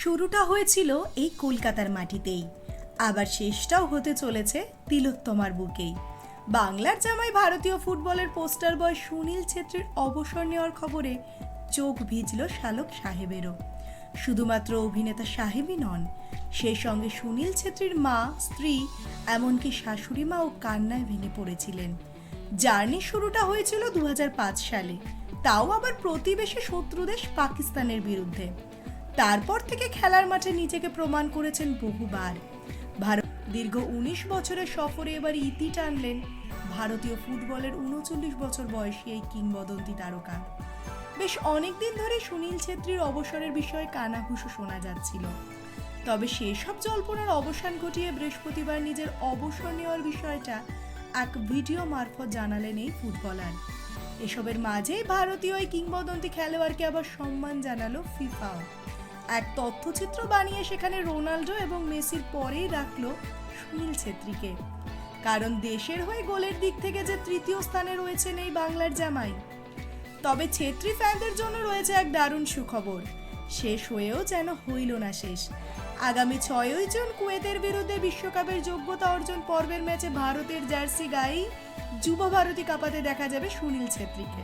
শুরুটা হয়েছিল এই কলকাতার মাটিতেই। আবার শেষটাও হতে চলেছে তিলোত্তমার বুকেই। বাংলার জামাই ভারতীয় ফুটবলের পোস্টার বয় সুনীল ছেত্রীর অবসর নেওয়ার খবরে চোখ ভিজল শালক সাহেবেরও। শুধুমাত্র অভিনেতা সাহেবই নন, সেই সঙ্গে সুনীল ছেত্রীর মা, স্ত্রী, এমনকি শাশুড়ি মাও কান্নায় ভেঙে পড়েছিলেন। জার্নি শুরুটা হয়েছিল দু হাজার পাঁচ সালে, তাও আবার প্রতিবেশী শত্রু দেশ পাকিস্তানের বিরুদ্ধে। তারপর থেকে খেলার মাঠে নিজেকে প্রমাণ করেছেন বহুবার। ভারত দীর্ঘ উনিশ বছরের সফরে এবার ইতি টানলেন ভারতীয় ফুটবলের উনচল্লিশ বছর বয়সী এই কিংবদন্তি তারকা। বেশ অনেকদিন ধরে সুনীল ছেত্রীর অবসরের বিষয়ে কানাঘুষো শোনা যাচ্ছিল। তবে সেসব জল্পনার অবসান ঘটিয়ে বৃহস্পতিবার নিজের অবসর নেওয়ার বিষয়টা এক ভিডিও মারফত জানালেন এই ফুটবলার। এসবের মাঝেই ভারতীয় এই কিংবদন্তি খেলোয়াড়কে আবার সম্মান জানালো ফিফাও এক তথ্যচিত্র বানিয়ে সেখানে রোনাল্ডো এবং মেসির পরেই রাখল সুনীল ছেত্রীকে। কারণ দেশের হয়ে গোলের দিক থেকে যে তৃতীয় স্থানে রয়েছেন এই বাংলার জামাই। তবে ছেত্রী ফ্যানদের জন্য রয়েছে এক দারুণ সুখবর। শেষ হয়েও যেন হইল না শেষ। আগামী ছয়ই জুন কুয়েতের বিরুদ্ধে বিশ্বকাপের যোগ্যতা অর্জন পর্বের ম্যাচে ভারতের জার্সি গায়েই যুব ভারতী কাপাতে দেখা যাবে সুনীল ছেত্রীকে।